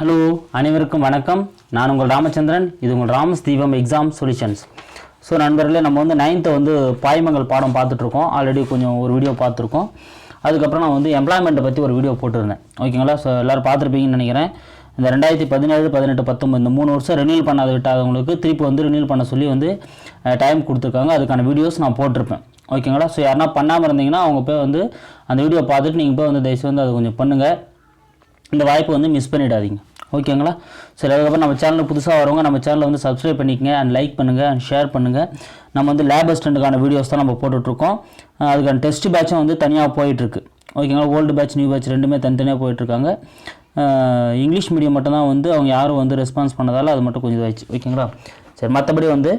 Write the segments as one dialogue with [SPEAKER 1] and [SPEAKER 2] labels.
[SPEAKER 1] Hello அனைவருக்கும் வணக்கம். நான் உங்கள் ராமச்சந்திரன். இது உங்கள் ராமஸ் தீபம் எக்ஸாம் சொல்யூஷன்ஸ் ஸோ நண்பர்களே நம்ம வந்து நைன்த்து வந்து பாய்மங்கள் பாடம் பார்த்துட்ருக்கோம். ஆல்ரெடி கொஞ்சம் ஒரு வீடியோ பார்த்துருக்கோம். அதுக்கப்புறம் நான் வந்து எம்ப்ளாய்மெண்ட்டை பற்றி ஒரு வீடியோ போட்டிருந்தேன். ஓகேங்களா ஸோ எல்லோரும் பார்த்துருப்பீங்கன்னு நினைக்கிறேன். இந்த ரெண்டாயிரத்தி பதினேழு பதினெட்டு பத்தொம்பது இந்த மூணு வருஷம் ரினியூல் பண்ணாத விட்டாதவங்களுக்கு திருப்பி வந்து ரினியூல் பண்ண சொல்லி வந்து டைம் கொடுத்துருக்காங்க. அதுக்கான வீடியோஸ் நான் போட்டிருப்பேன். ஓகேங்களா ஸோ யாருனா பண்ணாமல் இருந்தீங்கன்னா அவங்க போய் வந்து அந்த வீடியோ பார்த்துட்டு நீங்கள் போய் வந்து தயவுசெய்து வந்து அதை கொஞ்சம் பண்ணுங்கள் இந்த வாய்ப்பு வந்து மிஸ் பண்ணிடாதீங்க. ஓகேங்களா? சரி அதுக்கப்புறம் நம்ம சேனலில் புதுசாக வரவங்க நம்ம சேனலை வந்து சப்ஸ்கிரைப் பண்ணிக்கங்க அண்ட் லைக் பண்ணுங்கள் அண்ட் ஷேர் பண்ணுங்கள் நம்ம வந்து லேப் அசிஸ்டண்ட்டுக்கான வீடியோஸ் தான் நம்ம போட்டுட்ருக்கோம். அதுக்கான டெஸ்ட் பேட்சும் வந்து தனியாக போயிட்டுருக்கு ஓகேங்களா? ஓல்டு பேட்ச் நியூ பேட்ச் ரெண்டுமே தனித்தனியாக போயிட்டுருக்காங்க இங்கிலீஷ் மீடியம் மட்டும்தான் வந்து அவங்க யாரும் வந்து ரெஸ்பான்ஸ் பண்ணதால் அது மட்டும் கொஞ்சம் இதாகிடுச்சு ஓகேங்களா? சரி மற்றபடி வந்து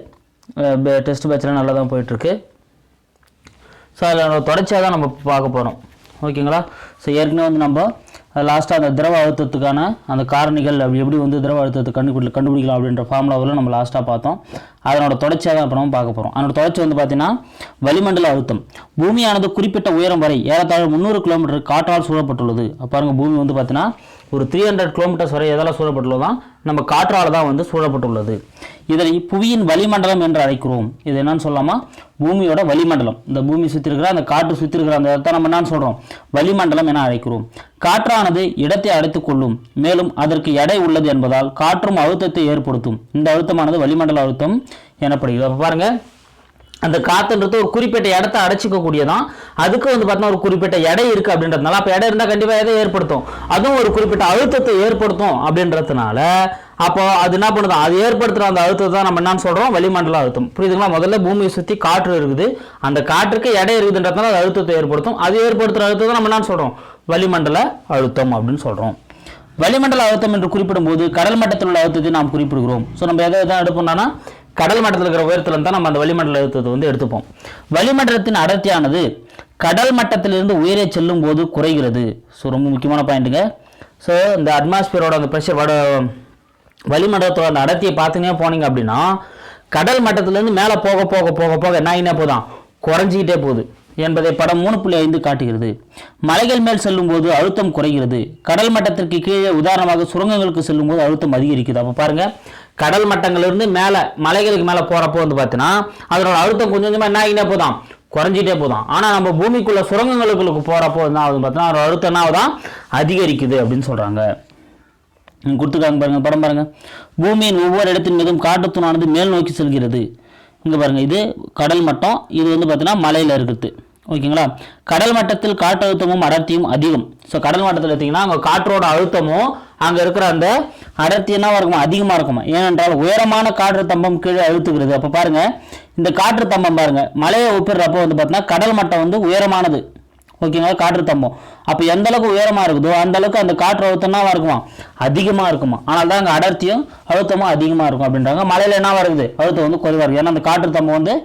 [SPEAKER 1] டெஸ்ட் பேட்ச்லாம் நல்லா தான் போயிட்டுருக்கு ஸோ அதில் தொடர்ச்சியாக தான் நம்ம பார்க்க போகிறோம் ஓகேங்களா? ஸோ ஏற்கனவே வந்து நம்ம லாஸ்ட்டாக அந்த திரவ அழுத்தத்துக்கான அந்த காரணிகள் அப்படி எப்படி வந்து திரவ அழுத்தத்தை கண்டுபிடி கண்டுபிடிக்கலாம் அப்படின்ற ஃபார்முலாவில் நம்ம லாஸ்ட்டாக பார்த்தோம். அதனோட தொடர்ச்சியாக தான் இப்போ நம்ம பார்க்க போகிறோம் அதனோட தொடர்ச்சி வந்து பார்த்தீங்கன்னா வளிமண்டல அழுத்தம். பூமியானது குறிப்பிட்ட உயரம் வரை ஏறத்தாழ முந்நூறு கிலோமீட்டர் காற்றால் சூழப்பட்டுள்ளது. பாருங்கள் பூமி வந்து பார்த்தீங்கன்னா ஒரு த்ரீ ஹண்ட்ரட் கிலோமீட்டர்ஸ் வரை எதால் சூழப்பட்டுள்ளதான் நம்ம காற்றால் தான் வந்து சூழப்பட்டுள்ளது. இதனை புவியின் வளிமண்டலம் என்று அழைக்கிறோம். இது என்னன்னு சொல்லாமா? பூமியோட வளிமண்டலம். இந்த பூமி சுற்றி இருக்கிற அந்த காற்று சுற்றி இருக்கிற அந்த இடத்த நம்ம என்னன்னு சொல்கிறோம் வளிமண்டலம் என அழைக்கிறோம். காற்றானது இடத்தை அடைத்து கொள்ளும். மேலும் அதற்கு எடை உள்ளது என்பதால் காற்றும் அழுத்தத்தை ஏற்படுத்தும். இந்த அழுத்தமானது வளிமண்டல அழுத்தம் எனப்படுகிறது. அப்போ அந்த காத்துன்றது ஒரு குறிப்பிட்ட இடத்த அடைச்சிக்க கூடியதான் அதுக்கு வந்து பார்த்தீங்கன்னா ஒரு குறிப்பிட்ட எடை இருக்குது அப்படின்றதுனால அப்போ எடை இருந்தால் கண்டிப்பாக எதை ஏற்படுத்தும்? அதுவும் ஒரு குறிப்பிட்ட அழுத்தத்தை ஏற்படுத்தும் அப்படின்றதுனால அப்போ அது என்ன பண்ணுது? அது ஏற்படுத்துகிற அந்த அழுத்தத்தை தான் நம்ம என்னன்னு சொல்கிறோம் வளிமண்டல அழுத்தம். புரியுதுங்களா? முதல்ல பூமியை சுற்றி காற்று இருக்குது. அந்த காற்றுக்கு எடை இருக்குதுன்றதுனால அது அழுத்தத்தை ஏற்படுத்தும். அது ஏற்படுத்துகிற அழுத்தத்தை நம்ம என்னன்னு சொல்கிறோம் வளிமண்டல அழுத்தம் அப்படின்னு சொல்கிறோம் வளிமண்டல அழுத்தம் என்று குறிப்பிடும்போது கடல் மட்டத்தில் உள்ள அழுத்தத்தை நாம் குறிப்பிடுகிறோம். ஸோ நம்ம எதை எதாவது எடுப்போம்னா கடல் மட்டத்தில் இருக்கிற உயரத்தில் தான் நம்ம அந்த வளிமண்டல அழுத்தத்தை வந்து எடுத்துப்போம். வளிமண்டலத்தின் அடர்த்தியானது கடல் மட்டத்திலிருந்து உயரே செல்லும் போது குறைகிறது. ஸோ ரொம்ப முக்கியமான பாயிண்ட்டுங்க ஸோ இந்த அட்மாஸ்பியரோட அந்த ப்ரெஷர் வட வளிமண்டலத்தோட அந்த அடர்த்தியை பார்த்துனே போனீங்க அப்படின்னா கடல் மட்டத்திலேருந்து மேலே போக போக போக போக என்ன ஆகினே போதான் குறைஞ்சிக்கிட்டே போகுது. என்பதை படம் மூணு புள்ளி ஐந்து காட்டுகிறது. மலைகள் மேல் செல்லும்போது அழுத்தம் குறைகிறது. கடல் மட்டத்திற்கு கீழே உதாரணமாக சுரங்கங்களுக்கு செல்லும்போது அழுத்தம் அதிகரிக்குது. அப்போ பாருங்கள் கடல் மட்டங்கள்லேருந்து மேலே மலைகளுக்கு மேலே போகிறப்போ வந்து பார்த்தீங்கன்னா அதனோட அழுத்தம் கொஞ்சம் கொஞ்சமாக என்ன ஆகினே போதான் குறைஞ்சிட்டே போதும் ஆனால் நம்ம பூமிக்குள்ள சுரங்கங்களுக்குள்ள போகிறப்போ என்ன ஆகுது பார்த்தீங்கன்னா அதோட அழுத்தம் என்ன ஆகுதான் அதிகரிக்குது அப்படின்னு சொல்கிறாங்க இங்க கொடுத்துருக்காங்க படம் பாருங்கள் பூமியின் ஒவ்வொரு இடத்தின் மீதும் காட்டுத்தூணானது மேல் நோக்கி செல்கிறது. இங்கே பாருங்கள் இது கடல் மட்டம் இது வந்து பார்த்தீங்கன்னா மலையில் இருக்குது ஓகேங்களா? கடல் மட்டத்தில் காற்றழுத்தமும் அடர்த்தியும் அதிகம். ஸோ கடல் மட்டத்தில் எடுத்தீங்கன்னா அங்கே காற்றோட அழுத்தமும் அங்கே இருக்கிற அந்த அடர்த்தி என்ன இருக்குமா? அதிகமாக இருக்குமா? ஏனென்றால் உயரமான காற்று தம்பம் கீழே அழுத்துக்கிறது அப்போ பாருங்கள் இந்த காற்று தம்பம் பாருங்கள் மலையை ஒப்பிடுறப்போ வந்து பார்த்தீங்கன்னா கடல் மட்டம் வந்து உயரமானது. ஓகேங்களா? காற்று தம்பம். அப்போ எந்த அளவுக்கு உயரமாக இருக்குதோ அந்த அளவுக்கு அந்த காற்று அழுத்தம்னா இருக்குமா? அதிகமாக இருக்குமா. ஆனால் தான் அங்கே அடர்த்தியும் அழுத்தமும் அதிகமாக இருக்கும் அப்படின்றாங்க. மலையில் என்ன வருது அழுத்தம் வந்து குறைவாக இருக்குது ஏன்னா அந்த காற்று தம்பம் வந்து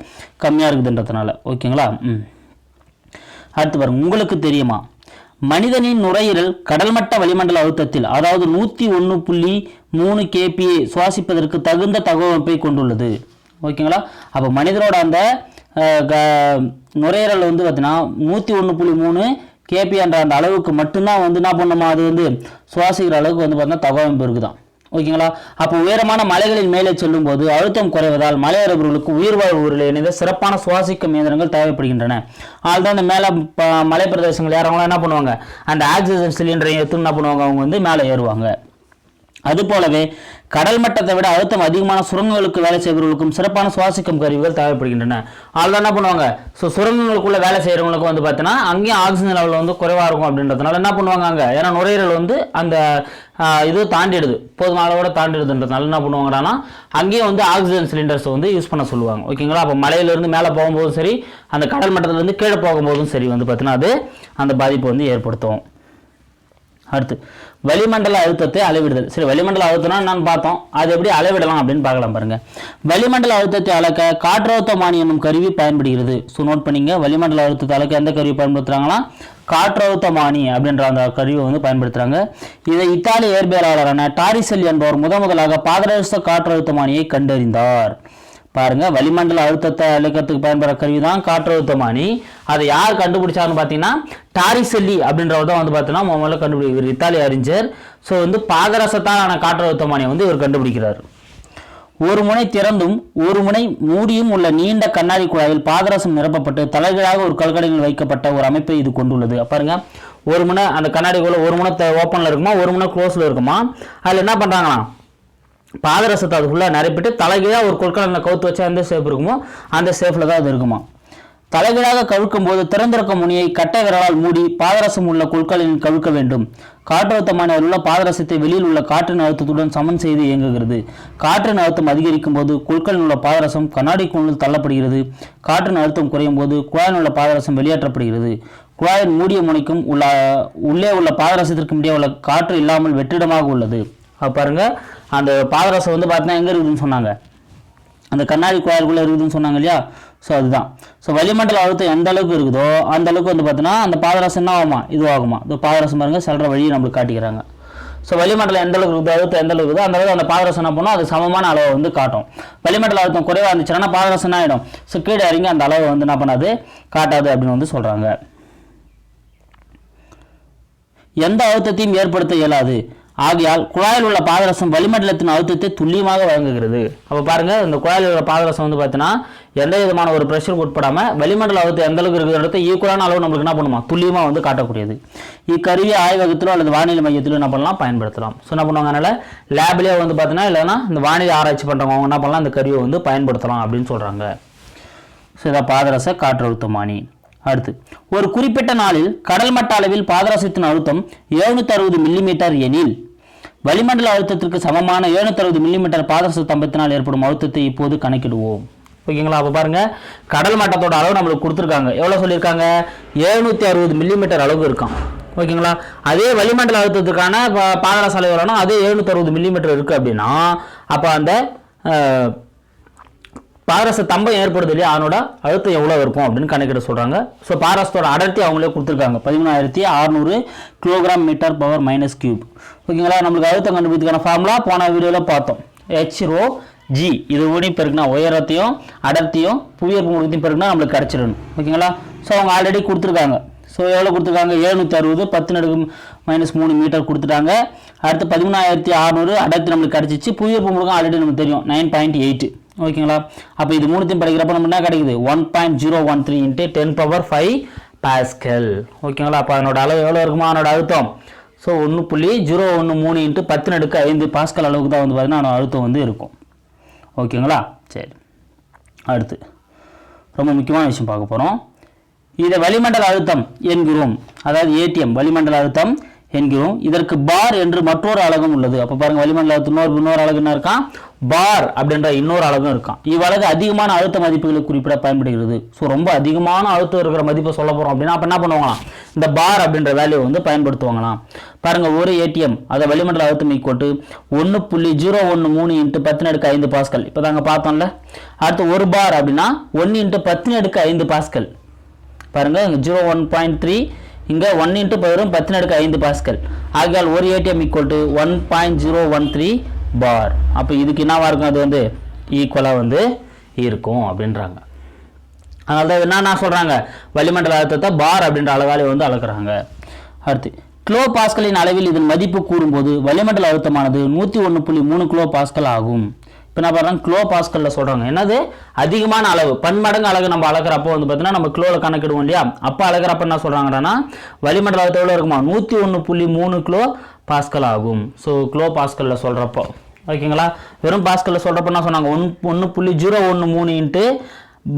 [SPEAKER 1] கம்மியாக இருக்குதுன்றதுனால. ஓகேங்களா? ம். அடுத்து பாருங்க உங்களுக்கு தெரியுமா? மனிதனின் நுரையீரல் கடல்மட்ட வளிமண்டல அழுத்தத்தில் அதாவது நூற்றி ஒன்று புள்ளி மூணு கேபிஏ சுவாசிப்பதற்கு தகுந்த தகவமைப்பை கொண்டுள்ளது. ஓகேங்களா? அப்போ மனிதனோட அந்த க- நுரையீரல் வந்து பார்த்தீங்கன்னா நூற்றி ஒன்று புள்ளி மூணு கேபி என்ற அந்த அளவுக்கு மட்டும்தான் வந்து என்ன பண்ணுமா? அது வந்து சுவாசிக்கிற அளவுக்கு வந்து பார்த்தீங்கன்னா தகவமைப்பு இருக்குதான். ஓகேங்களா? அப்போ உயரமான மலைகளின் மேலே செல்லும் போது அழுத்தம் குறைவதால் மலையரபர்களுக்கு உயிர் வாழ்வு ஊரில் இணைந்த சிறப்பான சுவாசிக்கும் இயந்திரங்கள் தேவைப்படுகின்றன. அதுதான் இந்த மேலே ப- மலை பிரதேசங்கள் ஏறவங்களாம் என்ன பண்ணுவாங்க? அந்த ஆக்சிஜன் சிலிண்டரை எடுத்து என்ன பண்ணுவாங்க? அவங்க வந்து மேலே ஏறுவாங்க. அது போலவே கடல் மட்டத்தை விட அழுத்தம் அதிகமான சுரங்கங்களுக்கு வேலை செய்பவர்களுக்கும் சிறப்பான சுவாசிக்கும் கருவிகள் தேவைப்படுகின்றன. அதில் என்ன பண்ணுவாங்க? ஸோ சுரங்கங்களுக்குள்ள வேலை செய்கிறவங்களுக்கு வந்து பார்த்தீங்கன்னா அங்கேயும் ஆக்சிஜன் லெவல் வந்து குறைவாக இருக்கும் அப்படின்றதுனால என்ன பண்ணுவாங்க அங்கே? ஏன்னா நுரையீரல் வந்து அந்த இது தாண்டிடுது. போதுமான அளவோட தாண்டிடுதுன்றதுனால என்ன பண்ணுவாங்கன்னா அங்கேயும் வந்து ஆக்சிஜன் சிலிண்டர்ஸ் வந்து யூஸ் பண்ண சொல்லுவாங்க. ஓகேங்களா அப்போ மலையிலேருந்து மேலே போகும்போதும் சரி அந்த கடல் மட்டத்திலேருந்து கீழே போகும்போதும் சரி வந்து பார்த்தீங்கன்னா அது அந்த பாதிப்பை வந்து ஏற்படுத்தும். அடுத்து வளிமண்டல அழுத்தத்தை அளவிடுதல். சரி வளிமண்டல அழுத்தம்னா நான் பார்த்தோம். அது எப்படி அளவிடலாம் அப்படின்னு பார்க்கலாம் பாருங்க. வளிமண்டல அழுத்தத்தை அளக்க காற்றழுத்தமானி என்னும் கருவி பயன்படுகிறது. ஸோ நோட் பண்ணிங்க. வளிமண்டல அழுத்தத்தை அளக்க எந்த கருவி பயன்படுத்துறாங்கன்னா? காற்றழுத்தமானி அப்படின்ற அந்த கருவியை வந்து பயன்படுத்துகிறாங்க இதை இத்தாலிய இயற்பியலாளரான டாரிசெல் என்பவர் முத முதலாக பாதரச காற்றழுத்தமானியை கண்டறிந்தார். பாருங்க வளிமண்டல அழுத்தத்தை அழுக்கிறதுக்கு பயன்படுற கருவி தான் காற்றழுத்தமானி. அதை யார் கண்டுபிடிச்சாருன்னு பார்த்தீங்கன்னா டாரிசெல்லி அப்படின்றவர் தான் வந்து பார்த்தீங்கன்னா முதல்ல கண்டுபிடிக்கிறார் இத்தாலி அறிஞர். ஸோ வந்து பாதரசத்தாலான காற்றழுத்தமானியை வந்து இவர் கண்டுபிடிக்கிறார். ஒரு முனை திறந்தும் ஒரு முனை மூடியும் உள்ள நீண்ட கண்ணாடி குழாயில் பாதரசம் நிரப்பப்பட்டு தலைகீழாக ஒரு கல்கடையில் வைக்கப்பட்ட ஒரு அமைப்பை இது கொண்டுள்ளது. பாருங்க ஒரு முனை அந்த கண்ணாடி கண்ணாடிக்குள்ள ஒரு முனை ஓப்பனில் இருக்குமா ஒரு முனை க்ளோஸில் இருக்குமா? அதில் என்ன பண்ணுறாங்களாம் பாதரசத்தை அது ஃபுல்லாக நிரப்பிட்டு தலைகீழாக ஒரு கொள்கலனில் கவுத்து வச்சா எந்த ஷேப் இருக்குமோ அந்த ஷேப்பில் தான் அது இருக்குமா? தலைகீழாக கவிழ்க்கும் போது திறந்திருக்கும் முனியை கட்டை விரலால் மூடி பாதரசம் உள்ள கொள்கலனில் கவிழ்க்க வேண்டும். காற்றழுத்தமான உள்ள பாதரசத்தை வெளியில் உள்ள காற்றின் அழுத்தத்துடன் சமன் செய்து இயங்குகிறது. காற்றின் அழுத்தம் அதிகரிக்கும் போது குழுக்களில் உள்ள பாதரசம் கண்ணாடி குழுவில் தள்ளப்படுகிறது. காற்றின் அழுத்தம் குறையும் போது குழாயில் உள்ள பாதரசம் வெளியேற்றப்படுகிறது. குழாயின் மூடிய முனைக்கும் உள்ள உள்ளே உள்ள பாதரசத்திற்கும் இடையே உள்ள காற்று இல்லாமல் வெற்றிடமாக உள்ளது. பாருங்கள் அந்த பாதரசம் வந்து பார்த்தீங்கன்னா எங்கே இருக்குதுன்னு சொன்னாங்க. அந்த கண்ணாடி குழாய்க்குள்ளே இருக்குதுன்னு சொன்னாங்க இல்லையா? ஸோ அதுதான். ஸோ வளிமண்டல அழுத்தம் எந்த அளவுக்கு இருக்குதோ அந்த அளவுக்கு வந்து பார்த்தீங்கன்னா அந்த பாதரசம் என்ன ஆகுமா? இதுவாகுமா? இது பாதரசம் பாருங்க செல்ற வழியை நம்மளுக்கு காட்டிக்கிறாங்க. ஸோ வளிமண்டலம் எந்த அளவுக்கு இருக்குதோ அழுத்தம் எந்த அளவுக்கு இருக்குதோ அந்த அளவுக்கு அந்த பாதரசம் என்ன பண்ணும்? அது சமமான அளவை வந்து காட்டும். வளிமண்டல அழுத்தம் குறைவாக இருந்துச்சுன்னா பாதரசம் என்ன ஆகிடும் ஸோ கீழே இறங்கி அந்த அளவை வந்து என்ன பண்ணாது? காட்டாது அப்படின்னு வந்து சொல்கிறாங்க எந்த அழுத்தத்தையும் ஏற்படுத்த இயலாது. ஆகையால் குழாயில் உள்ள பாதரசம் வளிமண்டலத்தின் அழுத்தத்தை துல்லியமாக வழங்குகிறது. அப்போ பாருங்கள் இந்த குழாயில் உள்ள பாதரசம் வந்து பார்த்தீங்கன்னா எந்த விதமான ஒரு ப்ரெஷருக்கு உட்படாமல் வளிமண்டல அழுத்தம் எந்த அளவுக்கு இருக்கிறத ஈக்குவலான அளவு நம்மளுக்கு என்ன பண்ணுமா? துல்லியமாக வந்து காட்டக்கூடியது. இக்கருவியை ஆய்வகத்திலோ அல்லது வானிலை மையத்திலோ என்ன பண்ணலாம்? பயன்படுத்தலாம். ஸோ என்ன பண்ணுவாங்க? அதனால் லேப்லேயே வந்து பார்த்தீங்கன்னா இல்லைன்னா இந்த வானிலை ஆராய்ச்சி பண்ணுறவங்க அவங்க என்ன பண்ணலாம்? இந்த கருவியை வந்து பயன்படுத்தலாம் அப்படின்னு சொல்கிறாங்க ஸோ இதான் பாதரச காற்றழுத்தமானி அடுத்து ஒரு குறிப்பிட்ட நாளில் கடல் மட்ட அளவில் பாதரசத்தின் அழுத்தம் 760 அறுபது மில்லிமீட்டர் எனில் வளிமண்டல அழுத்தத்திற்கு சமமான 760 அறுபது மில்லிமீட்டர் பாதரச தம்பத்தினால் ஏற்படும் அழுத்தத்தை இப்போது கணக்கிடுவோம். ஓகேங்களா? அப்போ பாருங்க கடல் மட்டத்தோட அளவு நம்மளுக்கு கொடுத்துருக்காங்க. எவ்வளோ சொல்லியிருக்காங்க? 760 அறுபது மில்லிமீட்டர் அளவு இருக்கான் ஓகேங்களா? அதே வளிமண்டல அழுத்தத்துக்கான பா- பாதரச அளவு எவ்வளோனா அதே 760 அறுபது மில்லிமீட்டர் இருக்குது அப்படின்னா அப்போ அந்த அஹ், பாரச தம்பம் ஏற்படுது இல்லையா? அதனோட அழுத்தம் எவ்வளோ இருக்கும் அப்படின்னு கணக்கிட சொல்கிறாங்க ஸோ பாரசத்தோட அடர்த்தி அவங்களே கொடுத்துருக்காங்க. பதிமூணாயிரத்தி அறநூறு kilogram metre power minus cube ஓகேங்களா? நம்மளுக்கு அழுத்தம் கண்டுபிடித்துக்கான ஃபார்முலா போன வீடியோவில் பார்த்தோம். ஹெச் ரோ ஜி இது ஓடியும் பெருக்குனா உயரத்தையும் அடர்த்தியும் புவியர்ப்பு முழுக்கத்தையும் பெருக்குனா நம்மளுக்கு கிடச்சிடணும் ஓகேங்களா? ஸோ அவங்க ஆல்ரெடி கொடுத்துருக்காங்க. ஸோ எவ்வளோ கொடுத்துருக்காங்க? எழுநூற்றி அறுபது பத்து நடுக்கு மைனஸ் மூணு மீட்டர் கொடுத்துட்டாங்க. அடுத்து பதிமூணாயிரத்தி அறநூறு அடர்த்தி நம்மளுக்கு கிடச்சிச்சு புவியர்ப்பு முழுக்கம் ஆல்ரெடி நமக்கு தெரியும். நைன் பாயிண்ட் எயிட் ஓகேங்களா? அப்போ இது மூணுத்தையும் படிக்கிறப்ப நம்ம என்ன கிடைக்குது? One point zero one three into ten power five pascal ஓகேங்களா? அப்போ அதனோட அளவு எவ்வளோ இருக்குமா அதனோட அழுத்தம்? ஸோ ஒன்று புள்ளி ஜீரோ ஒன்று மூணு இன்ட்டு பத்து நடுக்கு ஐந்து பாஸ்கல் அளவுக்கு தான் வந்து பார்த்தீங்கன்னா அதனோட அழுத்தம் வந்து இருக்கும். ஓகேங்களா? சரி. அடுத்து. ரொம்ப முக்கியமான விஷயம் பார்க்க போகிறோம் இதை வளிமண்டல அழுத்தம் என்கிறோம். அதாவது ஏடிஎம் வளிமண்டல அழுத்தம் என்கிறோம். இதற்கு பார் என்று மற்றொரு அழகும் உள்ளது. அப்போ பாருங்க வளிமண்டல இன்னொரு இன்னொரு அலகு என்ன இருக்கான் பார் அப்படின்ற இன்னொரு அழகும் இருக்கான் இவ்வளவு அதிகமான அழுத்த மதிப்புகளை குறிப்பிட பயன்படுகிறது. ஸோ ரொம்ப அதிகமான அழுத்தம் இருக்கிற மதிப்பை சொல்ல போகிறோம் அப்படின்னா அப்போ என்ன பண்ணுவாங்களாம்? இந்த பார் அப்படின்ற வேல்யூ வந்து பயன்படுத்துவாங்களாம். பாருங்க ஒரு ஏடிஎம் அதை வளிமண்டல அழுத்தம் ஈக்குவட்டு ஒன்று புள்ளி ஜீரோ ஒன்று மூணு இன்ட்டு பத்து அடுக்கு ஐந்து பாஸ்கல். இப்போ தாங்க பார்த்தோம்ல. அடுத்து ஒரு பார் அப்படின்னா ஒன்று இன்ட்டு பத்து அடுக்கு ஐந்து பாஸ்கல். பாருங்க ஜீரோ ஒன் பாயிண்ட் த்ரீ இங்கே ஒன் இன்ட்டு பதிரும் பத்து நடுக்கு ஐந்து பாஸ்கல். ஆகையால் ஒரு ATM equal to one point zero one three bar அப்போ இதுக்கு என்னவாக இருக்கும்? அது வந்து ஈக்குவலாக வந்து இருக்கும் அப்படின்றாங்க. அதனால தான் என்ன என்ன சொல்கிறாங்க வளிமண்டல அழுத்தத்தை பார் அப்படின்ற அளவாலே வந்து அளக்குறாங்க. அடுத்து கிலோ பாஸ்கலின் அளவில் இதன் மதிப்பு கூறும்போது வளிமண்டல அழுத்தமானது நூற்றி ஒன்று புள்ளி மூணு கிலோ பாஸ்கல் ஆகும். இப்போ என்ன பண்ணுறாங்க கிலோ பாஸ்கலில் சொல்கிறாங்க என்னது? அதிகமான அளவு பன்மடங்கு அழகு நம்ம அளக்குறப்போ வந்து பார்த்தீங்கன்னா நம்ம கிலோவில் கணக்கிடுவோம் இல்லையா? அப்போ அளக்குறப்ப என்ன சொல்கிறாங்கன்னா வளிமண்டல அழுத்தம் எவ்வளோ இருக்குமா? நூற்றி ஒன்று புள்ளி மூணு கிலோ பாஸ்கல் ஆகும். ஸோ கிலோ பாஸ்கலில் சொல்கிறப்போ ஓகேங்களா? வெறும் பாஸ்கலில் சொல்கிறப்ப என்ன சொன்னாங்க? ஒன் ஒன்று புள்ளி ஜீரோ ஒன்று மூணு இன்ட்டு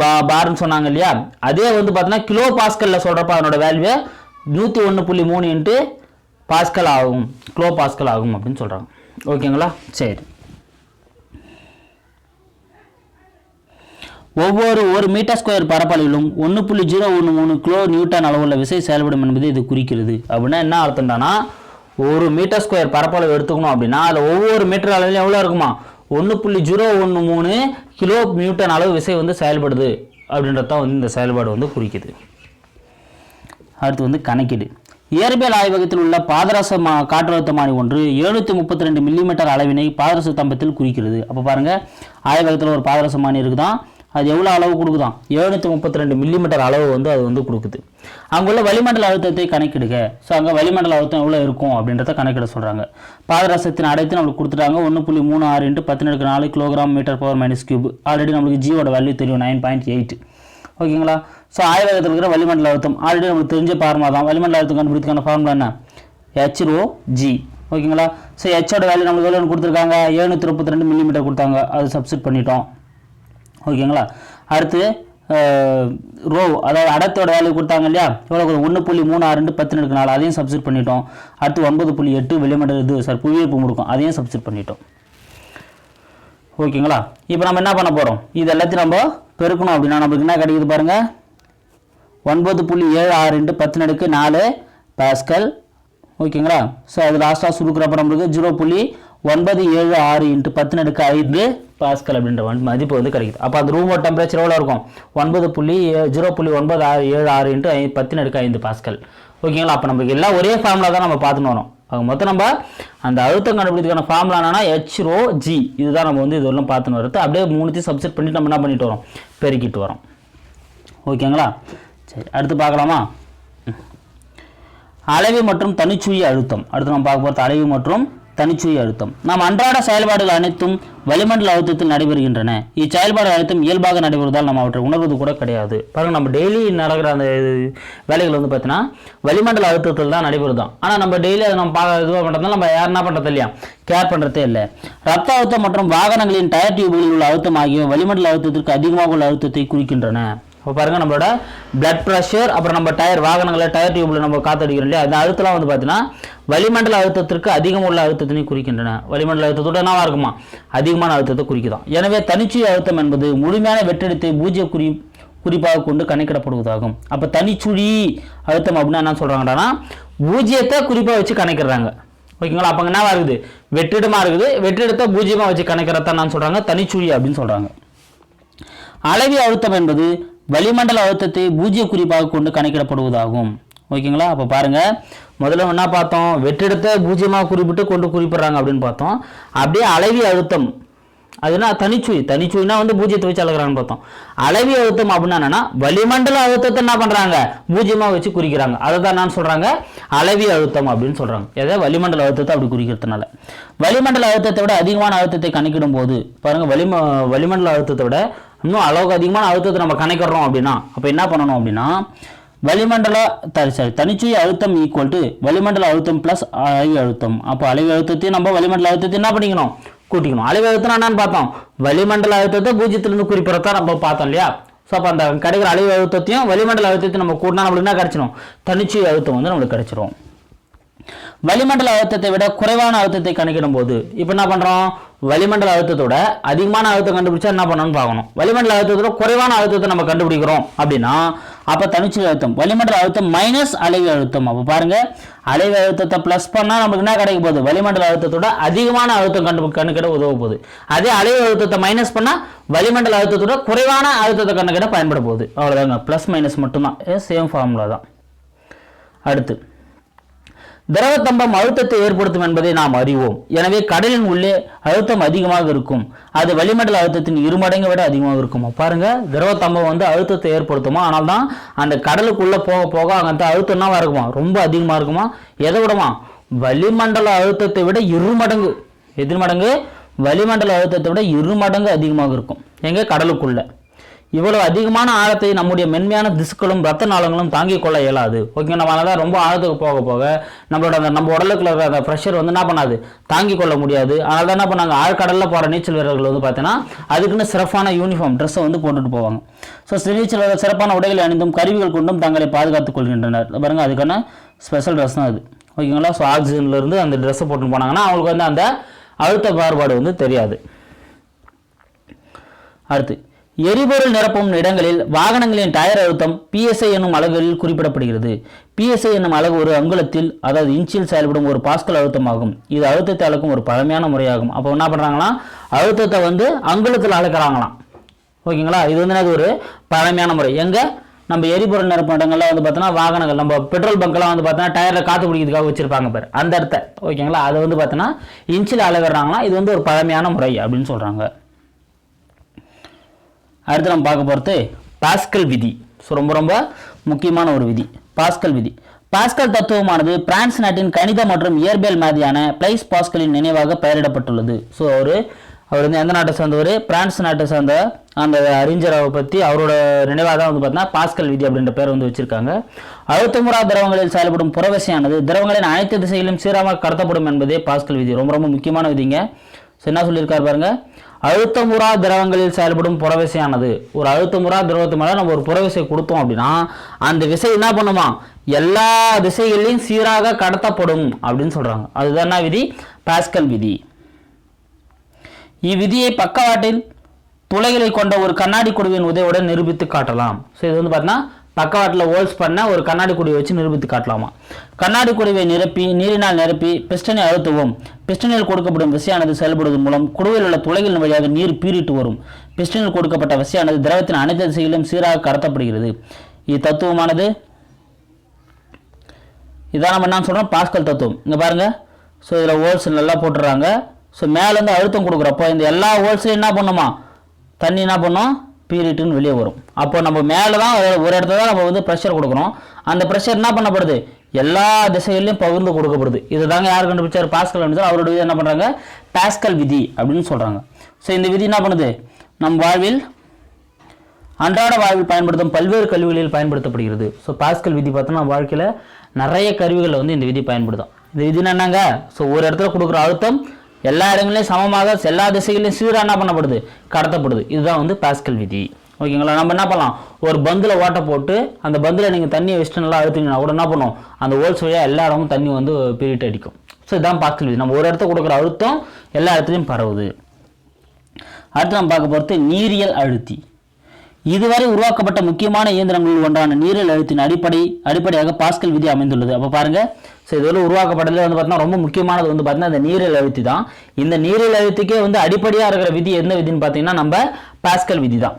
[SPEAKER 1] பா பார்னு சொன்னாங்க இல்லையா? அதே வந்து பார்த்தீங்கன்னா கிலோ பாஸ்கலில் சொல்கிறப்ப அதனோட வேல்யூ நூற்றி ஒன்று புள்ளி மூணு இன்ட்டு பாஸ்கல் ஆகும். கிலோ பாஸ்கல் ஆகும் அப்படின்னு சொல்கிறாங்க ஓகேங்களா? சரி. ஒவ்வொரு ஒரு மீட்டர் ஸ்கொயர் பரப்பளவிலும் ஒன்று புள்ளி ஜீரோ ஒன்று மூணு கிலோ நியூட்டன் அளவுள்ள விசை செயல்படும் என்பது இது குறிக்கிறது. அப்படின்னா என்ன அர்த்தம்டானா ஒரு மீட்டர் ஸ்கொயர் பரப்பளவு எடுத்துக்கணும் அப்படின்னா அதில் ஒவ்வொரு மீட்டர் அளவுலையும் எவ்வளோ இருக்குமா? ஒன்று புள்ளி ஜீரோ ஒன்று மூணு கிலோ நியூட்டன் அளவு விசை வந்து செயல்படுது அப்படின்றது தான் வந்து இந்த செயல்பாடு வந்து குறிக்குது. அடுத்து வந்து கணக்கீடு. இயற்பியல் ஆய்வகத்தில் உள்ள பாதரச மா காற்றழுத்தமானி ஒன்று எழுநூற்றி முப்பத்தி ரெண்டு மில்லிமீட்டர் அளவினை பாதரச தம்பத்தில் குறிக்கிறது. அப்போ பாருங்கள் ஆய்வகத்தில் ஒரு பாதரசமானி இருக்குதான். அது எவ்வளோ அளவு கொடுக்குதான்? எழுநூற்றி முப்பத்தி ரெண்டு மில்லிமீட்டர் அளவு வந்து அது வந்து கொடுக்குது. அங்குள்ள வளிமண்டல அழுத்தத்தை கணக்கிடுக. ஸோ அங்கே வளிமண்டல அழுத்தம் எவ்வளோ இருக்கும் அப்படின்றத கணக்கிட சொல்கிறாங்க பாதரசத்தின் அடைத்து நம்மளுக்கு கொடுத்துட்டாங்க. ஒன்று புள்ளி மூணு ஆறு இன்ட்டு பத்து நாலு kilogram metre power minus cube already நம்மளுக்கு ஜியோட வேல்யூ தெரியும் நைன் பாயிண்ட் எயிட் ஓகேங்களா ஸோ ஆய்வகத்தில் இருக்கிற வளிமண்டல அழுத்தம். ஆல்ரெடி நம்மளுக்கு தெரிஞ்ச ஃபார்முலா தான். வளிமண்டல அழுத்தம் கண்டுபிடிக்கான ஃபார்முலா என்ன? ஹெச்ரோ ஜி ஓகேங்களா ஸோ ஹெச்சோட வேல்யூ நம்மளுக்கு எவ்வளோன்னு கொடுத்துருக்காங்க? எழுநூற்றி முப்பத்தி ரெண்டு மில்லிமீட்டர் கொடுத்தாங்க. அது சப்ஸ்டிட் பண்ணிட்டோம். ஓகேங்களா? அடுத்து ரோ அதாவது அடத்தோட வேல்யூ கொடுத்தாங்க இல்லையா? எவ்வளோ ஒன்று புள்ளி மூணு ஆறு ரெண்டு பத்து நடுக்கு நாலு அதையும் சப்ஸ்ட் பண்ணிட்டோம். அடுத்து ஒன்பது புள்ளி எட்டு வெளிமண்டல இது சார் புவியீர்ப்பு முடுக்கும். அதையும் சப்ஸ்ட் பண்ணிட்டோம். ஓகேங்களா? இப்போ நம்ம என்ன பண்ண போகிறோம் இது எல்லாத்தையும் நம்ம பெருக்கணும் அப்படின்னா நம்மளுக்கு என்ன கிடைக்குது பாருங்கள் ஒன்பது புள்ளி ஏழு ஆறு ரெண்டு பத்து நடுக்கு நாலு பாஸ்கல். ஓகேங்களா? ஸோ அது லாஸ்ட்டாக சுருக்கிறப்ப நம்மளுக்கு ஜீரோ புள்ளி ஒன்பது ஏழு ஆறு இன்ட்டு பத்து நடுக்கு ஐந்து பாஸ்கல் அப்படின்ற வந்து மதிப்பு வந்து கிடைக்குது. அப்போ அந்த ரூமோட டெம்பரேச்சர் எவ்வளோ இருக்கும்? ஒன்பது புள்ளி ஜீரோ புள்ளி ஒன்பது ஆறு ஏழு ஆறு இன்ட்டு ஐ பத்து நடுக்கு ஐந்து பாஸ்கல். ஓகேங்களா அப்போ நமக்கு எல்லாம் ஒரே ஃபார்முலா தான் நம்ம பார்த்துன்னு வரோம். அது மொத்தம் நம்ம அந்த அழுத்தம் கண்டுபிடிக்கிறதுக்கான ஃபார்முலா என்னன்னா ஹெச்ரோ ஜி இதுதான் நம்ம வந்து இதெல்லாம் பார்த்துன்னு வரது அப்படியே மூணுத்தையும் சப்செட் பண்ணிட்டு நம்ம என்ன பண்ணிட்டு வரோம்? பெருக்கிட்டு வரோம். ஓகேங்களா சரி அடுத்து பார்க்கலாமா? ம். மற்றும் தனிச்சுய அழுத்தம். அடுத்து நம்ம பார்க்க போகிறது அளவு மற்றும் தனிச்சுய அழுத்தம். நாம் அன்றாட செயல்பாடுகள் அனைத்தும் வளிமண்டல அழுத்தத்தில் நடைபெறுகின்றன. இச்செயல்பாடு அனைத்தும் இயல்பாக நடைபெறுவதால் நம்ம அவற்றை உணர்வது கூட கிடையாது. பாருங்க நம்ம டெய்லி நடக்கிற அந்த வேலைகள் வந்து பார்த்தீங்கன்னா வளிமண்டல அழுத்தத்தில் தான் நடைபெறுதான். ஆனால் நம்ம டெய்லி அதை நம்ம பார்க்க இதுவாக பண்ணுறதுனால நம்ம யார் என்ன பண்ணுறது இல்லையா? கேர் பண்ணுறதே இல்லை. ரத்த அழுத்தம் மற்றும் வாகனங்களின் டயர் டியூப்களில் உள்ள அழுத்தம் ஆகியவை வளிமண்டல அழுத்தத்திற்கு அதிகமாக உள்ள அழுத்தத்தை குறிக்கின்றன. இப்போ பாருங்கள் நம்மளோட பிளட் ப்ரெஷர் அப்புறம் நம்ம டயர் வாகனங்களில் டயர் டியூப்பில் நம்ம காத்தடிக்கிறோம் இல்லையா? அந்த அழுத்தலாம் வந்து பார்த்தீங்கன்னா வளிமண்டல அழுத்தத்திற்கு அதிகம் உள்ள அழுத்தத்தினை குறிக்கின்றன. வளிமண்டல அழுத்தத்தோட என்னவா இருக்குமா? அதிகமான அழுத்தத்தை குறிக்குதாம் எனவே தனிச்சு அழுத்தம் என்பது முழுமையான வெற்றிடத்தை பூஜ்ய குறி குறிப்பாக கொண்டு கணக்கிடப்படுவதாகும். அப்போ தனிச்சுழி அழுத்தம் அப்படின்னா என்ன சொல்கிறாங்கன்னா பூஜ்ஜியத்தை குறிப்பாக வச்சு கணக்கிடுறாங்க. ஓகேங்களா? அப்போ என்ன இருக்குது? வெற்றிடமாக இருக்குது. வெற்றிடத்தை பூஜ்ஜியமாக வச்சு கணக்கிறதான் நான் சொல்கிறாங்க தனிச்சுழி அப்படின்னு சொல்கிறாங்க அளவி அழுத்தம் என்பது வளிமண்டல அழுத்தத்தை பூஜ்ய குறிப்பாக கொண்டு கணக்கிடப்படுவதாகும். ஓகேங்களா? அப்போ பாருங்க. முதல்ல என்ன பார்த்தோம். வெற்றிடத்தை பூஜ்ஜியமாக குறிப்பிட்டு கொண்டு குறிப்பிட்றாங்க அப்படின்னு பார்த்தோம். அப்படியே அளவி அழுத்தம். அதுனா தனிச்சுயி தனிச்சுயினா வந்து பூஜ்ஜியத்தை வச்சு அளக்குறாங்கன்னு பார்த்தோம். அளவி அழுத்தம் அப்படின்னா என்னன்னா வளிமண்டல அழுத்தத்தை என்ன பண்றாங்க? பூஜ்ஜியமாக வச்சு குறிக்கிறாங்க. அதை தான் நான் சொல்றாங்க? அளவி அழுத்தம் அப்படின்னு சொல்றாங்க. எதை? வளிமண்டல அழுத்தத்தை அப்படி குறிக்கிறதுனால. வளிமண்டல அழுத்தத்தை விட அதிகமான அழுத்தத்தை கணக்கிடும் போது பாருங்க வளிம வளிமண்டல அழுத்தத்தை விட இன்னும் அளவுக்கு அதிகமான அழுத்தத்தை நம்ம கணக்கிடுறோம் அப்படின்னா அப்போ என்ன பண்ணணும் அப்படின்னா வளிமண்டல த- sorry, தனிச்சுழி அழுத்தம் ஈக்குவல் டு வளிமண்டல அழுத்தம் ப்ளஸ் அலைவு அழுத்தம். அப்போ அலைவு அழுத்தத்தையும் நம்ம வளிமண்டல அழுத்தத்தையும் என்ன பண்ணிக்கணும்? கூட்டிக்கணும். அலைவு அழுத்தம் என்னன்னு பார்த்தோம். வளிமண்டல அழுத்தத்தை பூஜ்ஜியத்திலிருந்து குறிப்பிடத்தான் நம்ம பார்த்தோம் இல்லையா? ஸோ அப்போ அந்த கிடைக்கிற அலைவு அழுத்தத்தையும் வளிமண்டல அழுத்தத்தையும் நம்ம கூட்டினா நம்மளுக்கு என்ன கிடைச்சிடும் தனிச்சு அழுத்தம் வந்து நம்மளுக்கு கிடைச்சிரும். வளிமண்டல அழுத்தத்தை விட குறைவான அழுத்தத்தை கணக்கிடும் போது இப்போ என்ன பண்றோம்? வளிமண்டல அழுத்தத்தோட அதிகமான அழுத்தம் கண்டுபிடிச்சா என்ன பண்ணணும்னு பார்க்கணும். வளிமண்டல அழுத்தத்தோட குறைவான அழுத்தத்தை நம்ம கண்டுபிடிக்கிறோம் அப்படின்னா அப்ப தனிச்சுழி அழுத்தம் வளிமண்டல அழுத்தம் மைனஸ் அலைவு அழுத்தம். அப்ப பாருங்க அலைவு அழுத்தத்தை பிளஸ் பண்ணா நமக்கு என்ன கிடைக்க போகுது? வளிமண்டல அழுத்தத்தோட அதிகமான அழுத்தம் கண்டு கணக்கிட உதவ போகுது. அதே அலைவு அழுத்தத்தை மைனஸ் பண்ணா வளிமண்டல அழுத்தத்தோட குறைவான அழுத்தத்தை கணக்கிட பயன்பட போகுது. அவ்வளவுதாங்க. பிளஸ் மைனஸ் மட்டும்தான். சேம் ஃபார்முலா தான். அடுத்து திரவத்தம்பம் அழுத்தத்தை ஏற்படுத்தும் என்பதை நாம் அறிவோம். எனவே கடலின் உள்ளே அழுத்தம் அதிகமாக இருக்கும். அது வளிமண்டல அழுத்தத்தின் இரு மடங்கை விட அதிகமாக இருக்குமா. பாருங்க திரவத்தம்பம் வந்து அழுத்தத்தை ஏற்படுத்துமா? ஆனால் தான் அந்த கடலுக்குள்ள போக போக அங்கே அழுத்தம் என்னவா இருக்குமா? ரொம்ப அதிகமாக இருக்குமா? எதை விடமா? வளிமண்டல அழுத்தத்தை விட இரு மடங்கு எதிர்மடங்கு? வளிமண்டல அழுத்தத்தை விட இரு மடங்கு அதிகமாக இருக்கும். எங்க? கடலுக்குள்ள. இவ்வளவு அதிகமான ஆழத்தை நம்முடைய மென்மையான திசுக்களும் ரத்த நாளங்களும் தாங்கிக் கொள்ள இயலாது. ஓகே நம்ம அதனால ரொம்ப ஆழத்துக்கு போக போக நம்மளோட அந்த நம்ம உடலுக்குள்ள இருக்கிற அந்த ப்ரெஷர் வந்து என்ன பண்ணாது? தாங்கிக் கொள்ள முடியாது. அதனால தான் என்ன பண்ணாங்க? ஆழ்கடலில் போகிற நீச்சல் வீரர்கள் வந்து பார்த்தீங்கன்னா அதுக்குன்னு சிறப்பான யூனிஃபார்ம் ட்ரெஸ்ஸை வந்து போட்டுட்டு போவாங்க. ஸோ நீச்சல் வீரர்கள் சிறப்பான உடைகளை அணிந்தும் கருவிகள் கொண்டும் தங்களை பாதுகாத்துக் கொள்கின்றனர். பாருங்க அதுக்கான ஸ்பெஷல் ட்ரெஸ் தான் அது. ஓகேங்களா ஸோ ஆக்சிஜன்லேருந்து அந்த ட்ரெஸ்ஸை போட்டு போனாங்கன்னா அவங்களுக்கு வந்து அந்த அழுத்த மாறுபாடு வந்து தெரியாது. அடுத்து எரிபொருள் நிரப்பும் இடங்களில் வாகனங்களின் டயர் அழுத்தம் பிஎஸ்ஐ என்னும் அலகுகளில் குறிப்பிடப்படுகிறது. பிஎஸ்ஐ என்னும் அலகு ஒரு அங்குலத்தில் அதாவது இன்ச்சில் செயல்படும் ஒரு பாஸ்கல் அழுத்தமாகும். இது அழுத்தத்தை அளக்கும் ஒரு பழமையான முறையாகும். அப்போ என்ன பண்ணுறாங்கன்னா அழுத்தத்தை வந்து அங்குலத்தில் அளக்கிறாங்களாம். ஓகேங்களா? இது வந்து என்னது ஒரு பழமையான முறை. எங்கே? நம்ம எரிபொருள் நிரப்பும் இடங்கள்லாம் வந்து பார்த்தோன்னா வாகனங்கள். நம்ம பெட்ரோல் பங்க்லாம் வந்து பார்த்தோன்னா டயரில் காற்று பிடிக்கிறதுக்காக வச்சிருப்பாங்க பேர். அந்த இடத்த. ஓகேங்களா? அதை வந்து பார்த்தோன்னா இன்ச்சில் அளவிடுறாங்களா இது வந்து ஒரு பழமையான முறை அப்படின்னு சொல்கிறாங்க அடுத்து நம்ம பார்க்க போகிறது பாஸ்கல் விதி. ஸோ ரொம்ப ரொம்ப முக்கியமான ஒரு விதி. பாஸ்கல் விதி. பாஸ்கல் தத்துவமானது பிரான்ஸ் நாட்டின் கணித மற்றும் இயற்பியல் மாதிரியான பிளைஸ் பாஸ்கலின் நினைவாக பெயரிடப்பட்டுள்ளது. ஸோ அவர் அவர் வந்து எந்த நாட்டை சேர்ந்தவர்? பிரான்ஸ் நாட்டை சேர்ந்த அந்த அறிஞரை பற்றி அவரோட நினைவாக தான் வந்து பார்த்தீங்கன்னா பாஸ்கல் விதி அப்படின்ற பேர் வந்து வச்சுருக்காங்க. அழுத்தமுறா திரவங்களில் செயல்படும் புறவசையானது திரவங்களின் அனைத்து திசைகளிலும் சீராக கடத்தப்படும் என்பதே பாஸ்கல் விதி. ரொம்ப ரொம்ப முக்கியமான விதிங்க. ஸோ என்ன சொல்லியிருக்காரு பாருங்கள் அழுத்தமுறா திரவங்களில் செயல்படும் புறவிசையானது. ஒரு அழுத்தமுறா திரவத்து மேலே நம்ம ஒரு புறவிசை கொடுத்தோம் அப்படின்னா அந்த விசை என்ன பண்ணுமா? எல்லா திசைகளிலும் சீராக கடத்தப்படும் அப்படின்னு சொல்றாங்க. அதுதான் என்ன விதி? பாஸ்கல் விதி. இவ்விதியை பக்கவாட்டில் துளைகளை கொண்ட ஒரு கண்ணாடி குடுவின் உதவியுடன் நிரூபித்து காட்டலாம். ஸோ இது வந்து பார்த்தீங்கன்னா பக்கவாட்டில் ஹோல்ஸ் பண்ண ஒரு கண்ணாடி குடிவை வச்சு நிரூபித்து காட்டலாமா? கண்ணாடி குடிவை நிரப்பி நீரினால் நிரப்பி பிஸ்டனை அழுத்துவோம். பிஸ்டனில் கொடுக்கப்படும் விசையானது செயல்படுவதன் மூலம் குடுவையில் உள்ள துளைகளின் வழியாக நீர் பீறிட்டு வரும். பிஸ்டனில் கொடுக்கப்பட்ட விசையானது திரவத்தின் அனைத்து திசைகளிலும் சீராக கடத்தப்படுகிறது. இத்தத்துவமானது இதான் நம்ம என்ன சொல்கிறோம் பாஸ்கல் தத்துவம். இங்கே பாருங்கள் ஸோ இதில் ஹோல்ஸ் நல்லா போட்டுடுறாங்க ஸோ மேலேருந்து அழுத்தம் கொடுக்குறப்போ இந்த எல்லா ஹோல்ஸையும் என்ன பண்ணுமா? தண்ணி என்ன பண்ணும்? பீரியட்னு வெளியே வரும். அப்போ நம்ம மேலே தான் ஒரு- இடத்துல தான் நம்ம வந்து ப்ரெஷர் கொடுக்குறோம் அந்த ப்ரெஷர் என்ன பண்ணப்படுது? எல்லா திசைகள்லையும் பகிர்ந்து கொடுக்கப்படுது. இதுதாங்க யார் கண்டுபிடிச்சார்? பாஸ்கல் கண்டுபிடிச்சார். அவரோட விதி என்ன பண்ணுறாங்க பாஸ்கல் விதி அப்படின்னு சொல்கிறாங்க ஸோ இந்த விதி என்ன பண்ணுது? நம் வாழ்வில் அன்றாட வாழ்வில் பயன்படுத்தும் பல்வேறு கல்விகளில் பயன்படுத்தப்படுகிறது. ஸோ பாஸ்கல் விதி பார்த்தோம்னா வாழ்க்கையில் நிறைய கருவிகளில் வந்து இந்த விதி பயன்படுத்தும் இந்த விதினா என்னங்க? ஸோ ஒரு இடத்துல கொடுக்குற அழுத்தம் எல்லா இடங்களையும் சமமாக எல்லா திசைகளையும் சீராக என்ன பண்ணப்படுது? கடத்தப்படுது. இதுதான் வந்து பாஸ்கல் விதி. ஓகேங்களா நம்ம என்ன பண்ணலாம்? ஒரு பந்தில் ஓட்டை போட்டு அந்த பந்தில் நீங்கள் தண்ணியை வச்சுட்டு நல்லா அழுத்திங்கன்னா கூட என்ன பண்ணும்? அந்த ஹோல்ஸ் வழியாக எல்லா இடமும் தண்ணி வந்து பிரிட்டு அடிக்கும். ஸோ இதுதான் பாஸ்கல் விதி. நம்ம ஒரு இடத்த கொடுக்குற அழுத்தம் எல்லா இடத்துலையும் பரவுது. அடுத்து நம்ம பார்க்க போகிறது நீரியல் அழுத்தி. இதுவரை உருவாக்கப்பட்ட முக்கியமான இயந்திரங்களில் ஒன்றான நீரல் அழுத்தின் அடிப்படை அடிப்படையாக பாஸ்கல் விதி அமைந்துள்ளது. அப்போ பாருங்க. ஸோ இதுவரை உருவாக்கப்பட்டதில் வந்து பார்த்தீங்கன்னா ரொம்ப முக்கியமானது வந்து பார்த்தீங்கன்னா இந்த நீரல் அழுத்தி தான். இந்த நீரல் அழுத்திக்கே வந்து அடிப்படையாக இருக்கிற விதி எந்த விதின்னு பார்த்தீங்கன்னா நம்ம பாஸ்கல் விதி தான்.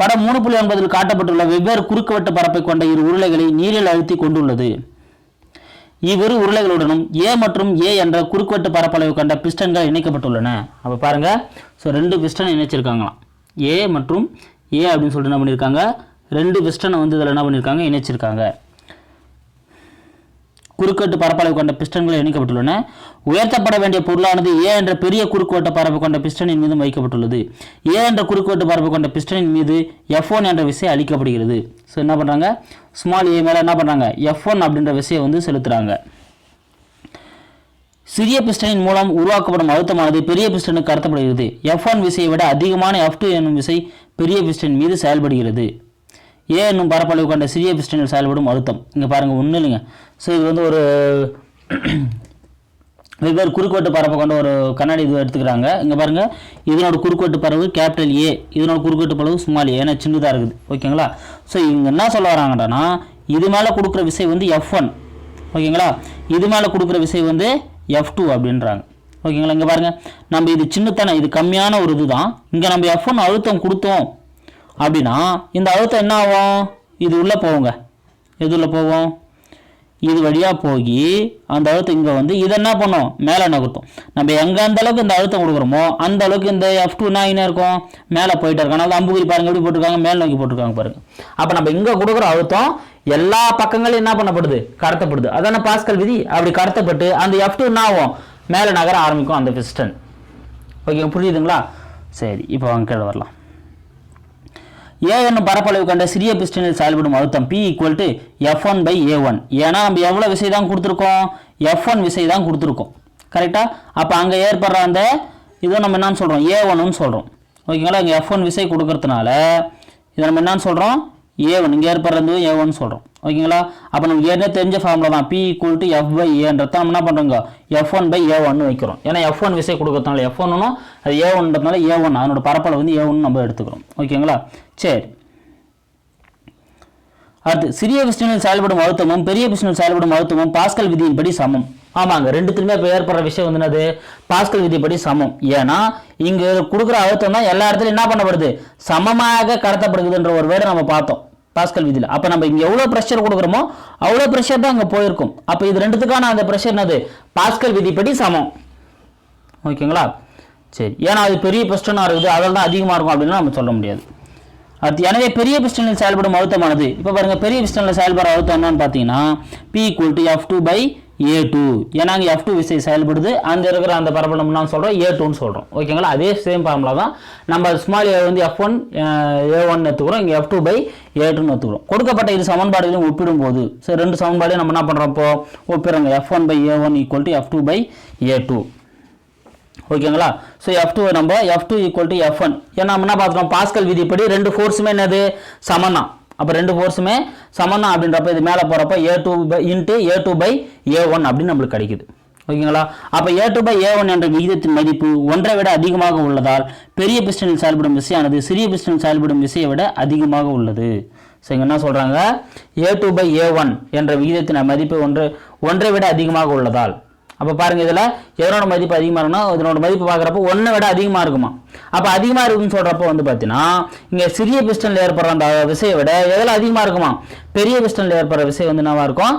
[SPEAKER 1] படம் மூணு புள்ளி ஒன்பதில் காட்டப்பட்டுள்ள வெவ்வேறு குறுக்குவெட்டு பரப்பை கொண்ட இரு உருளைகளை நீரில் அழுத்தி கொண்டுள்ளது. இவ்விரு உருளைகளுடனும் ஏ மற்றும் ஏ என்ற குறுக்குவெட்டு பரப்பளவு கொண்ட பிஸ்டன்கள் இணைக்கப்பட்டுள்ளன. அப்போ பாருங்க. ஸோ ரெண்டு பிஸ்டன் இணைச்சிருக்காங்களாம். ஏ மற்றும் ஏ அப்படின்னு சொல்லிட்டு என்ன பண்ணியிருக்காங்க ரெண்டு பிஸ்டனை வந்து இதில் என்ன பண்ணியிருக்காங்க இணைச்சிருக்காங்க. குறுக்கட்டு பரப்பளவு கொண்ட பிஸ்டன்கள் இணைக்கப்பட்டுள்ளன. உயர்த்தப்பட வேண்டிய பொருளானது ஏ என்ற பெரிய குறுக்குவெட்டு பரப்பு கொண்ட பிஸ்டனின் மீது வைக்கப்பட்டுள்ளது. ஏ என்ற குறுக்குவெட்டு பரப்பு கொண்ட பிஸ்டனின் மீது எஃப் ஒன் என்ற விசை அளிக்கப்படுகிறது. ஸோ என்ன பண்ணுறாங்க ஸ்மால் ஏ மேலே என்ன பண்ணுறாங்க எஃப் ஒன் அப்படின்ற விசையை வந்து செலுத்துகிறாங்க சிறிய பிஸ்டனின் மூலம் உருவாக்கப்படும் அழுத்தமானது பெரிய பிஸ்டனுக்கு கடத்தப்படுகிறது. எஃப் ஒன் விசையை விட அதிகமான எஃப் டூ என்னும் விசை பெரிய பிஸ்டன் மீது செயல்படுகிறது. ஏ என்னும் பரப்பளவு கொண்ட சிறிய பிஸ்டனில் செயல்படும் அழுத்தம். இங்கே பாருங்கள் ஒன்றும் இல்லைங்க. ஸோ இது வந்து ஒரு வெவ்வேறு குறுக்கோட்டு பரப்பை கொண்ட ஒரு கண்ணாடி இது எடுத்துக்கிறாங்க. இங்கே பாருங்கள் இதனோட குறுக்கோட்டு பரவு கேபிட்டல் ஏ இதனோட குறுக்கோட்டு பரவு ஸ்மால் ஏன்னா சின்னதாக இருக்குது. ஓகேங்களா? ஸோ இவங்க என்ன சொல்ல வராங்கடான்னா இது மேலே கொடுக்குற விசை வந்து எஃப் ஒன் ஓகேங்களா? இது மேலே கொடுக்குற விசை வந்து எஃப் டூ அப்படின்றாங்க. ஓகேங்களா? இங்கே பாருங்கள் நம்ம இது சின்னத்தானே இது கம்மியான ஒரு இதுதான். இங்கே நம்ம எஃப் ஒன் அழுத்தம் கொடுத்தோம் அப்படின்னா இந்த அழுத்தம் என்ன ஆகும்? இது உள்ளே போகுங்க. எது உள்ளே போகும்? இது வழியாக போய் அந்த அழுத்தம் இங்கே வந்து இதை என்ன பண்ணும்? மேலே நகர்த்தும் நம்ம எங்கே அந்த அளவுக்கு இந்த அழுத்தம் கொடுக்குறோமோ அந்த அளவுக்கு இந்த எஃப் டூ என்ன இருக்கும்? மேலே போயிட்டே இருக்கும். அதனால அம்புகுறி பாருங்க எப்படி போட்டிருக்காங்க? மேல் நோக்கி போட்டிருக்காங்க பாருங்க. அப்போ நம்ம இங்கே கொடுக்குற அழுத்தம் எல்லா பக்கங்களும் என்ன பண்ணப்படுது? கடத்தப்படுது. அதான பாஸ்கல் விதி? அப்படி கடத்தப்பட்டு அந்த எஃப் டூ என்ன ஆகும்? மேலே நகர ஆரம்பிக்கும் அந்த பிஸ்டன் ஓகே புரியுதுங்களா? சரி இப்போ வாங்க கீழே வரலாம். ஏ என்னும் பரப்பளவு கொண்ட சிறிய பிஸ்டனில் செயல்படும் அழுத்தம் P equal to F one by A one ஏன்னா நம்ம எவ்வளோ விசை தான் கொடுத்துருக்கோம்? எஃப் ஒன் விசை தான் கொடுத்துருக்கோம். கரெக்டாக அப்போ அங்கே ஏற்படுற அந்த இதை நம்ம என்னன்னு சொல்கிறோம் ஏ ஒன்னு சொல்கிறோம் ஓகேங்களா? இங்கே எஃப் ஒன் விசை கொடுக்கறதுனால இதை நம்ம என்னன்னு சொல்கிறோம் ஏ ஒன் இங்கே ஏற்படுறது ஏ ஒன் சொல்கிறோம் ஓகேங்களா? அப்போ நமக்கு ஏற்கனவே தெரிஞ்ச ஃபார்முலா தான். P equal to F by ஏன்றது நம்ம என்ன பண்ணுறோங்க எஃப் ஒன் பை ஏ ஒன்னு வைக்கிறோம். ஏன்னா எஃப் ஒன் விசை கொடுக்கறதுனால எஃப் ஒன்னும் அது ஏ ஒன்றதுனால ஏ ஒன் அதனோட பரப்பளவு வந்து ஏ ஒன்று நம்ம எடுத்துக்கிறோம். ஓகேங்களா? சரி. அடுத்து சிறிய பிஸ்டனில் செயல்படும் அழுத்தமும் பெரிய பிஸ்டனில் செயல்படும் அழுத்தமும் பாஸ்கல் விதியின்படி சமம். ஆமாங்க ரெண்டுத்துலையுமே இப்போ ஏற்படுற விஷயம் வந்து என்னது? பாஸ்கல் விதிப்படி சமம். ஏன்னா இங்கே கொடுக்குற அழுத்தம் தான் எல்லா இடத்துலையும் என்ன பண்ணப்படுது? சமமாக கடத்தப்படுதுன்ற ஒரு வேர்டை நம்ம பார்த்தோம். பாஸ்கல் விதியில். அப்போ நம்ம இங்கே எவ்வளோ ப்ரெஷர் கொடுக்குறோமோ அவ்வளோ ப்ரெஷர் தான் அங்கே போயிருக்கும். அப்போ இது ரெண்டுத்துக்கான அந்த ப்ரெஷர் என்னது? பாஸ்கல் விதிப்படி சமம். ஓகேங்களா? சரி. ஏன்னா அது பெரிய பிஸ்டனாக இருக்குது. அதில் தான் அதிகமாக இருக்கும் அப்படின்னு நம்ம சொல்ல முடியாது. அடுத்து எனவே பெரிய பிஸ்டனில் செயல்படும் அழுத்தமானது. இப்போ பாருங்கள் பெரிய பிஸ்டனில் செயல்படுற அழுத்தம் என்னன்னு பார்த்தீங்கன்னா P equal to F two by A two ஏன்னா அங்கே எஃப் டூ விசை செயல்படுது. அந்த இருக்கிற அந்த பரப்பளவு சொல்கிறோம் ஏ டூன்னு சொல்கிறோம் ஓகேங்களா அதே சேம் ஃபார்முலா தான். நம்ம ஸ்மால் ஏ வந்து எஃப் ஒன் ஏ ஒன் எடுத்துக்கிறோம். இங்கே எஃப் டூ பை ஏ டூன்னு எடுத்துக்கிறோம். கொடுக்கப்பட்ட இரு சமன்பாடுகளையும் ஒப்பிடும் போது சரி ரெண்டு சமன்பாடையும் நம்ம என்ன பண்ணுறோம் இப்போ? ஒப்பிடுறோங்க. F one by A one equal to F two by A two ஓகேங்களா ஸோ எஃப் டூ நம்ம F two equal to F one ஏன்னா நம்ம என்ன பார்த்துட்டோம்? பாஸ்கல் விதிப்படி ரெண்டு ஃபோர்ஸுமே என்னது? சமம் தான் அப்போ ரெண்டு ஃபோர்ஸுமே சமனா அப்படின்றப்ப இது மேலே போகிறப்ப A two by into A two by A one அப்படின்னு நம்மளுக்கு கிடைக்குது. ஓகேங்களா? அப்போ A two by A one என்ற விகிதத்தின் மதிப்பு ஒன்றை விட அதிகமாக உள்ளதால் பெரிய பிஸ்டனில் செயல்படும் விசையானது சிறிய பிஸ்டனில் செயல்படும் விசையை விட அதிகமாக உள்ளது. ஸோ இங்கே என்ன சொல்கிறாங்க A two by A one என்ற விகிதத்தின் மதிப்பு ஒன்று ஒன்றை விட அதிகமாக உள்ளதால் அப்போ பாருங்கள் இதில் எதனோட மதிப்பு அதிகமாக இருக்குன்னா இதனோட மதிப்பு பார்க்குறப்போ ஒன்றை விட அதிகமாக இருக்குமா? அப்போ அதிகமாக இருக்குன்னு சொல்கிறப்போ வந்து பார்த்தீங்கன்னா இங்கே சிறிய பிஸ்டனில் ஏற்படுற அந்த விசையை விட எதில் அதிகமாக இருக்குமா? பெரிய பிஸ்டனில் ஏற்படுற விசை வந்து என்னவாக இருக்கும்?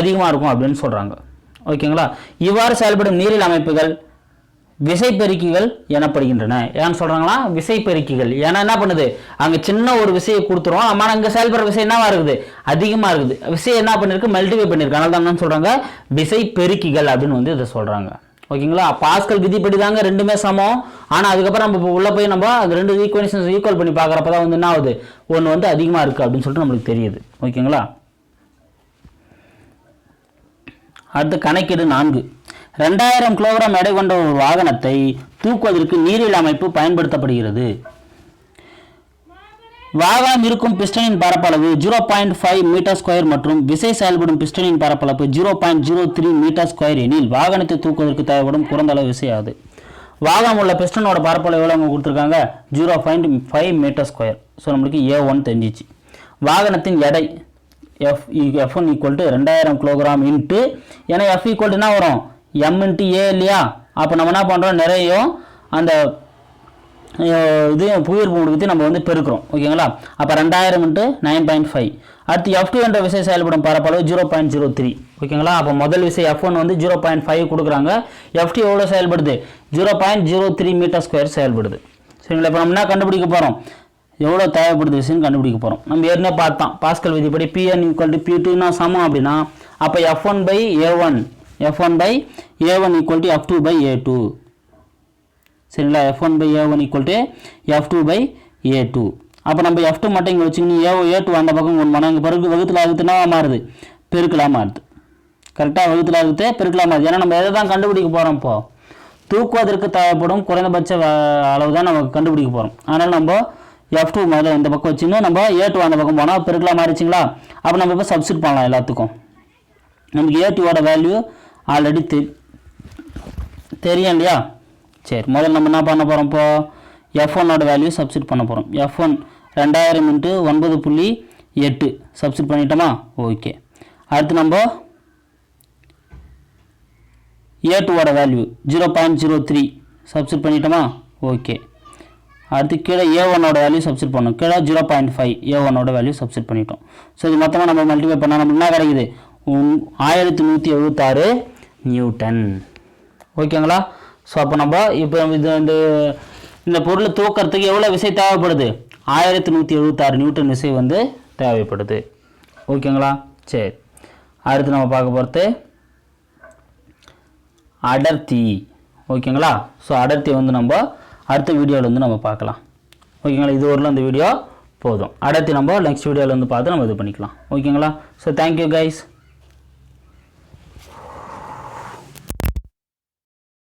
[SPEAKER 1] அதிகமாக இருக்கும் அப்படின்னு சொல்கிறாங்க ஓகேங்களா? இவ்வாறு செயல்படும் நீரில் அமைப்புகள் விசைப்பெருக்கிகள் எனப்படுகின்றன. ஏன்னு சொல்கிறாங்களா விசைப்பெருக்கிகள். ஏன்னா என்ன பண்ணுது? அங்கே சின்ன ஒரு விசையை கொடுத்துருவோம் ஆனால் அங்கே செயல்படுற விசை என்னவாக இருக்குது? அதிகமாக இருக்குது. விசை என்ன பண்ணியிருக்கு மல்டிஃபை பண்ணியிருக்கு அதனால தான் என்ன விசைப்பெருக்கிகள் அப்படின்னு வந்து இதை சொல்கிறாங்க ஓகேங்களா? பாஸ்கல் விதிப்படி தாங்க ரெண்டுமே சமம். ஆனால் அதுக்கப்புறம் நம்ம உள்ளே போய் நம்ம அந்த ரெண்டு ஈக்குவேஷன்ஸ் ஈக்குவல் பண்ணி பார்க்குறப்ப தான் வந்து என்ன ஆகுது? ஒன்று வந்து அதிகமாக இருக்குது அப்படின்னு சொல்லிட்டு நம்மளுக்கு தெரியுது. ஓகேங்களா? அடுத்து கணக்கீடு நான்கு. ரெண்டாயிரம் கிலோகிராம் எடை கொண்ட ஒரு வாகனத்தை தூக்குவதற்கு நீரில் அமைப்பு பயன்படுத்தப்படுகிறது. வாகனம் இருக்கும் பிஸ்டனின் பரப்பளவு zero point five metre square மற்றும் விசை செயல்படும் பிஸ்டனின் பரப்பளவு zero point zero three metre square எனில் வாகனத்தை தூக்குவதற்கு தேவைப்படும் குறைந்த அளவு விசை ஆகுது வாகனம் உள்ள பிஸ்டனோட பரப்பளவு எவ்வளோ அவங்க கொடுத்துருக்காங்க? Zero point five metre square. So நம்மளுக்கு ஏ ஒன் தெரிஞ்சிச்சு. வாகனத்தின் எடை F F one equal to ரெண்டாயிரம் கிலோகிராம் இன்ட்டு ஏன்னா எஃப் ஈக்குவல் என்ன வரும்? எம் இன்ட்டு ஏ இல்லையா? அப்போ நம்ம என்ன பண்ணுறோம் நிறைய அந்த இது இதையும் புவியீர்ப்பு முடுக்கத்தையும் நம்ம வந்து பெருக்கிறோம். ஓகேங்களா அப்போ ரெண்டாயிரம் இன்ட்டு நைன் பாயிண்ட் ஃபைவ் அடுத்து எஃப் டூ என்ற விசை செயல்படும் பரப்பளவு ஜீரோ பாயிண்ட் ஜீரோ த்ரீ ஓகேங்களா அப்போ முதல் விசை எஃப் ஒன் வந்து ஜீரோ பாயிண்ட் ஃபைவ் கொடுக்குறாங்க. எஃப் டூ எவ்வளோ செயல்படுது? Zero point zero three metre square செயல்படுது. சரிங்களா? இப்போ நம்ம என்ன கண்டுபிடிக்க போகிறோம் எவ்வளோ தேவைப்படுது விஷயம் கண்டுபிடிக்க போகிறோம் நம்ம ஏற்கனவே பார்த்தோம் பாஸ்கல் விதிப்படி பிஎன் ஈக்குவல் டு பி டூனா சமம் அப்படின்னா அப்போ F one by A one F one by A one equal to F two by A two சரிங்களா? F one by A one equal to F two by A two அப்போ நம்ம F மட்டும் இங்கே வச்சுக்கணும் ஏ ஏ டூ அந்த பக்கம் கொண்டு போனால் இங்கே பெருக்கு வகுத்தில் ஆகுதுன்னா மாறுது. பெருக்கலாக மாறுது. கரெக்டாக வகுத்தில் ஆகுது பெருக்கலாக மாறுது. ஏன்னா நம்ம எதை தான் கண்டுபிடிக்க போகிறோம் இப்போ? தூக்குவதற்கு தேவைப்படும் குறைந்தபட்ச அளவு தான் நம்ம கண்டுபிடிக்க போகிறோம் அதனால் நம்ம எஃப் டூ முதல்ல இந்த பக்கம் வச்சுன்னு நம்ம ஏ டூ அந்த பக்கம் போனால் பெருக்கலாம் மாறிச்சிங்களா அப்போ நம்ம இப்போ சப்ஸ்டிட் பண்ணலாம் எல்லாத்துக்கும். நமக்கு ஏ டூவோட வேல்யூ ஆல்ரெடி தெ தெரியும் இல்லையா? சரி முதல்ல நம்ம என்ன பண்ண போகிறோம் இப்போ? எஃப் ஒன்னோட வேல்யூ சப்ஸ்டிட் பண்ண போகிறோம் எஃப் ஒன் ரெண்டாயிரம் இன்ட்டு ஒன்பது புள்ளி எட்டு. சப்ஸ்டிட் பண்ணிட்டோமா? ஓகே அடுத்து நம்ம ஏ டூவோட value zero point zero three substitute பண்ணிட்டோமா? Okay அடுத்து கீழே ஏ ஒன்னோட வேல்யூ சப்ஸ்டிட் பண்ணோம். கீழே ஜீரோ பாயிண்ட் ஃபைவ் ஏ ஒன்னோட வேல்யூ சப்ஸ்டிட் பண்ணிட்டோம். ஸோ இது மொத்தமாக நம்ம மல்டிஃபை பண்ணால் நம்ம என்ன கிடைக்குது? ஆயிரத்தி நூற்றி எழுபத்தாறு நியூட்டன். ஓகேங்களா? ஸோ அப்போ நம்ம இப்போ இது வந்து இந்த பொருளை தூக்கிறதுக்கு எவ்வளோ விசை தேவைப்படுது? ஆயிரத்தி நூற்றி எழுபத்தாறு நியூட்டன் விசை வந்து தேவைப்படுது. ஓகேங்களா? சரி. அடுத்து நம்ம பார்க்க போகிறது அடர்த்தி. ஓகேங்களா? ஸோ அடர்த்தி வந்து நம்ம அடுத்த வீடியோவில் வந்து நம்ம பார்க்கலாம். ஓகேங்களா? இது வரலாம் இந்த வீடியோ போதும். அடர்த்தி நம்ம நெக்ஸ்ட் வீடியோவில் வந்து பார்த்து நம்ம இது பண்ணிக்கலாம். ஓகேங்களா? So thank you guys